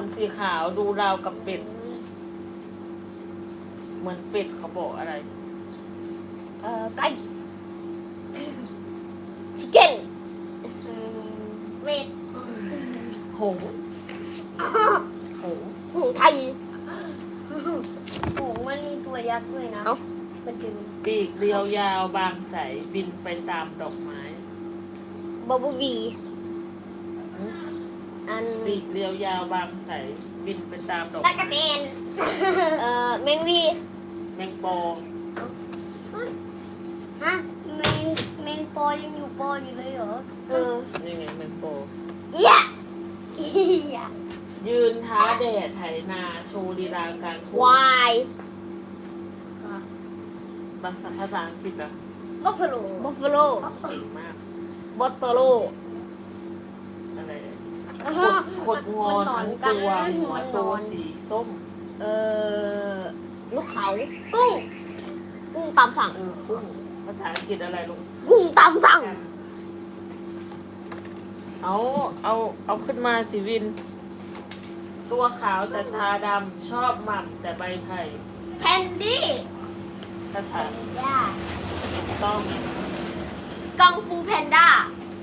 นสีขาวดูราวกับเป็ด เหมือนเป็ดเขาบอกอะไร เอ่อไก่ ชิคเก้นเวทโหโหหงไทย หงมันมีตัวยักษ์ด้วยนะมันคือปีกเรียวยาวบางใสบินไปตามดอกไม้บับเบิ้ลบี อันปีกเรียวยาวบางใสบินไปตามดอกตะกะไม้แตนเอ่อแมงวีแมงปอฮะแมงแมงปอยังอยู่ปออยู่เลยเหรอเออยังไงแมงปอเอี้ยเอี้ยยืนท้าแดดไถนาโชว์ลีลาการพูดวายภาษาภาษาอังกฤษอะบัฟฟาโลบัฟฟาโลเก่งมากบอตโตโลอะไร ขดขดงอทั้งตัวหัวโตสีส้ม เอ่อลูกเขากุ้ง กุ้งตามสั่ง เออกุ้งภาษาอังกฤษอะไรลูกกุ้งตามสั่ง เอาเอาเอาขึ้นมาสิวิน ตัวขาวแต่ตาดำชอบหม่ำแต่ใบไผ่แพนดี้ภาษาย่าต้องกังฟูแพนด้า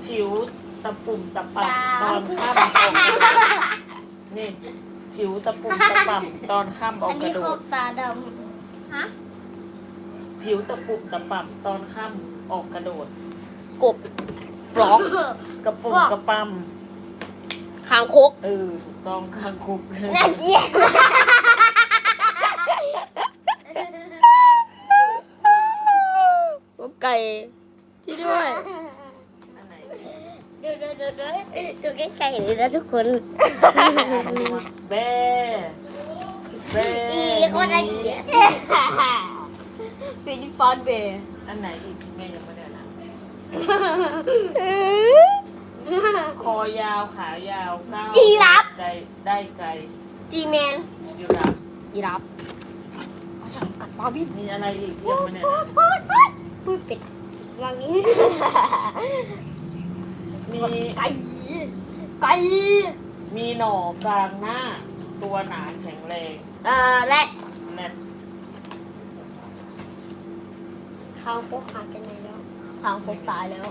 ผิว ตะปุ่มตะปับตาตอนข้ามออกกระโดดนี่ ผิวตะปุ่มตะปับตอนข้ามอออักนกนี้ระโดเขาดตาดำฮะผิวตะปุ่มตะปับตอนข้ามออกกระโดด กบฟลอกกระปุ่มกระปั๊มคางคกเออถูกต้องข้างคุกน่าเกลียดไก่ที่ด้วยอันไหนเดูดูดูดูดูใกล้ๆเลยนะทุกคนแบ้แบ้อีโคตรน่าเกลียดฟิลิปปอนเบย์อันไหนอีกแม่ยังไม่ได้นะคอยาวขายาวก้าจีราฟได้ได้ไกลจีแมนยูราฟจีราฟเอาฉันกัดบาร์บี้มีอะไรอีกยังไม่ได้นะพูดเป็ดบาร์บี้ มีไก่ไก่มีหน่อกลางหน้า ตัวหนาแข็งแรงเอ่อและแนทข้าวโพกขาดกันไหนแล้วข้าวโพกตายแล้ว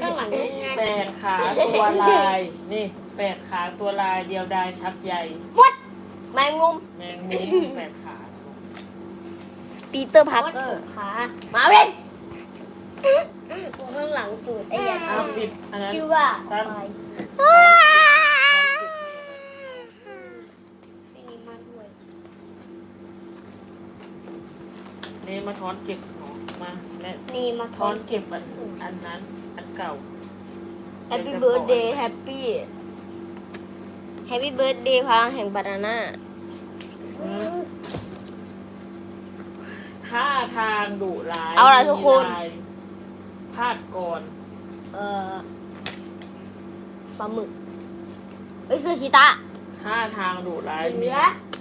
ข้างหลังนี่ง่ายแปดขาตัวลาย นี่แปดขาตัวลายเดียวดายชักใหญ่มดแมงมุมแมงมุมแปดขาปีเตอร์พาร์เกอร์ขา มาเว้น ข้างหลังสูดไอ้ยันอ้าวปิดอันนั้นชื่อว่าตั้งอะไรไม่มีมาด้วยนี่มาทอนเก็บหนอมาแม่นี่มาทอนเก็บอันอันนั้น อันเก่าแฮปปี้เบิร์ดเดย์แฮปปี้แฮปปี้เบิร์ดเดย์พลังแห่งบานาน่าท่าทางดุร้าย เอาละทุกคน มีลายพาดก่อน เอ่อปลาหมึกเอ้ยเสือชีตาท่าทางดุร้ายมี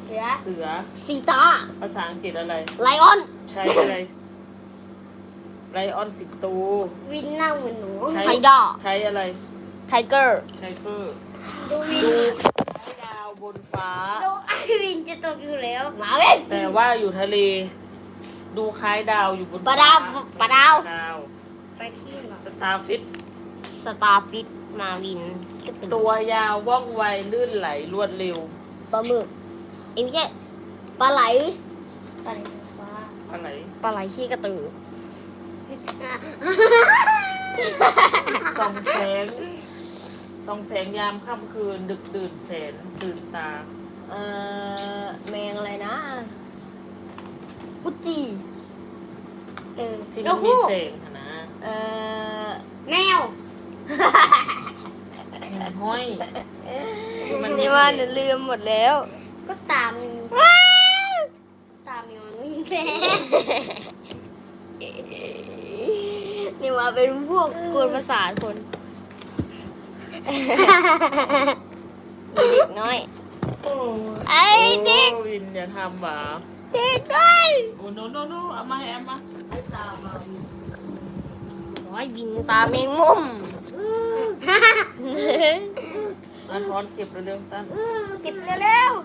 เสือเสือซีตาภาษาอังกฤษอะไร ไลออนใช้อะไร ไลออนสิงโต วินหน้าเหมือนหนูใช่ ไทด้าใช้อะไร ไทเกอร์ใช้เปอร์ดูวินดูดาวบนฟ้า ดูไอวินจะตกอยู่แล้วหมาเว้น แต่ว่าอยู่ทะเล ดูคล้ายดาวอยู่บนปลาดาวฟ้ปลาดาว ดาว ไปขี้หมาสตาร์ฟิตสตาร์ฟิตมาวินขี้กระตือตัวยาวว่องไวลื่นไหลรวดเร็วปลาหมึกเอ้ยไม่ใช่ปลาไหลปลาไหลฟ้าอะไรปลาไหลขี้กระตือส่องแสงส่องแสงยามค่ำคืน ดึกดื่นแสนตื่นตา เอ่อแมงอะไรนะกุจีเออที่นมันกมีฮูกแสงอะนะ เอ่อแมวหิ่งห้อยที่มันมีนี่ว่าเศษเดี๋ยวลืมหมดแล้ว ก็ตามตามย้อนวิ่งแม่นี่ว่าเป็นพวกกวนประสาทคนมีเด็กน้อย โอ้ไอ้เด็ก โอ้วินอย่าทำหวาเด็กน้อย โอ้โนโนโนเอามาให้แอมมาร้อย บินตาแมงมุมมาทอนเก็บเร็วๆตั้นเก็บเร็วๆ